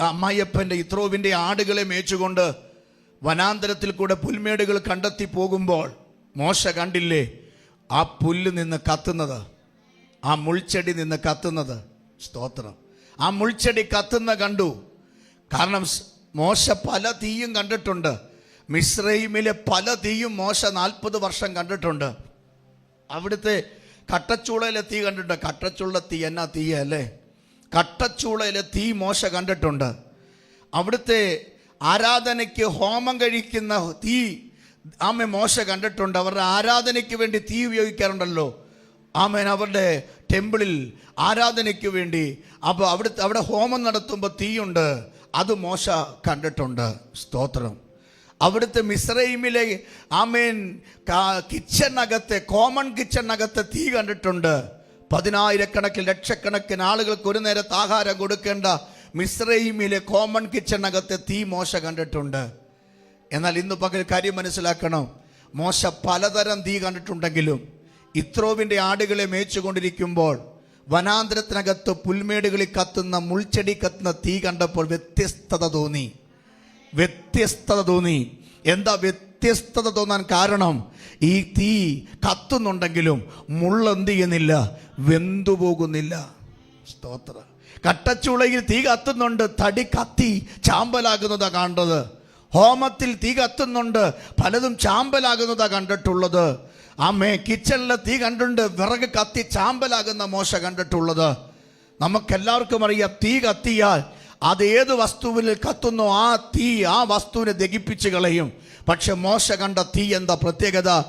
അമ്മായിയപ്പന്റെ ഇത്രോവിന്റെ ആടുകളെ മേച്ചുകൊണ്ട് വനാന്തരത്തിൽ കൂടെ പുൽമേടുകൾ കണ്ടെത്തി പോകുമ്പോൾ മോശ കണ്ടില്ലേ? ആ പുല്ല് നിന്ന് കത്തുന്നത് ആ മുൾച്ചെടി നിന്ന് കത്തുന്നത്. സ്തോത്രം. ആ മുൾച്ചെടി കത്തുന്ന കണ്ടു. കാരണം മോശ പല തീയും കണ്ടിട്ടുണ്ട്. മിശ്രൈമിലെ പല തീയും മോശ നാൽപ്പത് വർഷം കണ്ടിട്ടുണ്ട്. അവിടുത്തെ കട്ടച്ചൂളയിലെ തീ കണ്ടിട്ടുണ്ട്. കട്ടച്ചുള്ള തീ എന്നാ തീ അല്ലേ കട്ടച്ചൂളയിലെ തീ മോശ കണ്ടിട്ടുണ്ട്. അവിടുത്തെ ആരാധനയ്ക്ക് ഹോമം കഴിക്കുന്ന തീ ആമ മോശ കണ്ടിട്ടുണ്ട്. അവരുടെ ആരാധനയ്ക്ക് വേണ്ടി തീ ഉപയോഗിക്കാറുണ്ടല്ലോ. ആമേൻ അവരുടെ ടെമ്പിളിൽ ആരാധനയ്ക്ക് വേണ്ടി അപ്പോൾ അവിടുത്തെ അവിടെ ഹോമം നടത്തുമ്പോൾ തീയുണ്ട്. അത് മോശ കണ്ടിട്ടുണ്ട്. സ്തോത്രം. അവിടുത്തെ മിസ്രൈമിലെ ആമേൻ കാ- കിച്ചണകത്തെ കോമൺ കിച്ചണകത്തെ തീ കണ്ടിട്ടുണ്ട്. പതിനായിരക്കണക്കിന് ലക്ഷക്കണക്കിന് ആളുകൾക്ക് ഒരു നേരത്തെ ആഹാരം കൊടുക്കേണ്ട മിസ്രൈമിലെ കോമൺ കിച്ചണകത്തെ തീ മോശ കണ്ടിട്ടുണ്ട്. എന്നാൽ ഇന്ന് പകൽ കാര്യം മനസ്സിലാക്കണം. മോശ പലതരം തീ കണ്ടിട്ടുണ്ടെങ്കിലും ഇത്രോവിന്റെ ആടുകളെ മേച്ചുകൊണ്ടിരിക്കുമ്പോൾ വനാന്തരത്തിനകത്ത് പുൽമേടുകളിൽ കത്തുന്ന മുൾച്ചെടി കത്തുന്ന തീ കണ്ടപ്പോൾ വ്യത്യസ്തത തോന്നി. വ്യത്യസ്തത തോന്നി. എന്താ വ്യത്യസ്തത തോന്നാൻ കാരണം ഈ തീ കത്തുന്നുണ്ടെങ്കിലും മുള്ളെന്ത് ചെയ്യുന്നില്ല? വെന്തുപോകുന്നില്ല സ്തോത്ര. കട്ടച്ചുളയിൽ തീ കത്തുന്നുണ്ട് തടി കത്തി ചാമ്പലാകുന്നതാ കണ്ടത്. ഹോമത്തിൽ തീ കത്തുന്നുണ്ട് പലതും ചാമ്പലാകുന്നതാ കണ്ടിട്ടുള്ളത്. അമ്മേ കിച്ചണിലെ തീ കണ്ടുണ്ട് വിറക് കത്തി ചാമ്പലാകുന്ന മോശ കണ്ടിട്ടുള്ളത്. നമുക്കെല്ലാവർക്കും അറിയാം തീ കത്തിയാൽ അത് ഏത് വസ്തുവിൽ കത്തുന്നോ ആ തീ ആ വസ്തുവിനെ ദഹിപ്പിച്ച് കളയും. പക്ഷെ മോശ കണ്ട തീ എന്താ പ്രത്യേകത?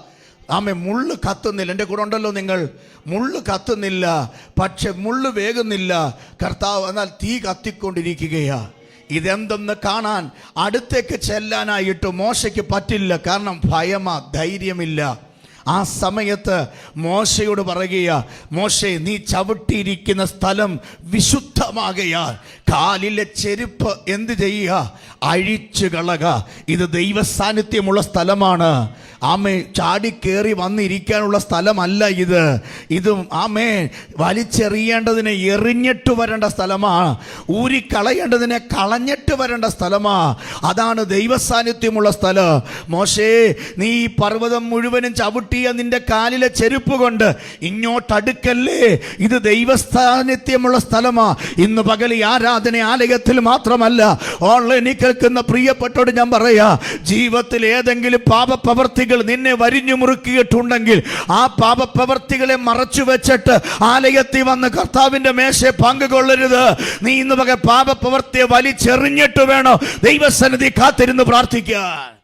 ആമെ മുള്ള് കത്തുന്നില്ല. എന്റെ കൂടെ ഉണ്ടല്ലോ നിങ്ങൾ. മുള്ള് കത്തുന്നില്ല. പക്ഷെ മുള്ള് വേകുന്നില്ല. കർത്താവ് എന്നാൽ തീ കത്തിക്കൊണ്ടിരിക്കുകയാ. ഇതെന്തെന്ന് കാണാൻ അടുത്തേക്ക് ചെല്ലാനായിട്ട് മോശയ്ക്ക് പറ്റില്ല. കാരണം ഭയമാ ധൈര്യമില്ല. ആ സമയത്ത് മോശയോട് പറയുക മോശെ നീ ചവിട്ടിയിരിക്കുന്ന സ്ഥലം വിശുദ്ധമാകയാൽ കാലിലെ ചെരുപ്പ് എന്ത് ചെയ്യുക? അഴിച്ചു കളക ഇത് ദൈവസാന്നിധ്യമുള്ള സ്ഥലമാണ്. ആമേ ചാടിക്കേറി വന്നിരിക്കാനുള്ള സ്ഥലമല്ല ഇത്. ഇത് ആമേ വലിച്ചെറിയേണ്ടതിനെ എറിഞ്ഞിട്ട് വരേണ്ട സ്ഥലമാണ് ഊരിക്കളയേണ്ടതിനെ കളഞ്ഞിട്ട് വരേണ്ട സ്ഥലമാ. അതാണ് ദൈവസാന്നിധ്യമുള്ള സ്ഥലം. മോശേ നീ ഈ പർവതം മുഴുവനും ചവിട്ടിയ നിന്റെ കാലിലെ ചെരുപ്പ് കൊണ്ട് ഇങ്ങോട്ടടുക്കല്ലേ. ഇത് ദൈവസാന്നിധ്യമുള്ള സ്ഥലമാ. ഇന്ന് പകൽ ഈ ആരാധന ആലയത്തിൽ മാത്രമല്ല ഓൺലൈനിൽ കേൾക്കുന്ന പ്രിയപ്പെട്ടോട് ഞാൻ പറയാ ജീവിതത്തിൽ ഏതെങ്കിലും നിന്നെ വരിഞ്ഞു മുറുക്കിയിട്ടുണ്ടെങ്കിൽ ആ പാപപ്രവർത്തികളെ മറച്ചു വെച്ചിട്ട് ആലയത്തിൽ വന്ന് കർത്താവിന്റെ മേശയെ പങ്കുകൊള്ളരുത് നീ ഇന്ന് പക പാപപ്രവർത്തിയെ വലിച്ചെറിഞ്ഞിട്ട് വേണോ? ദൈവസന്നിധി കാത്തിരുന്ന് പ്രാർത്ഥിക്കാൻ.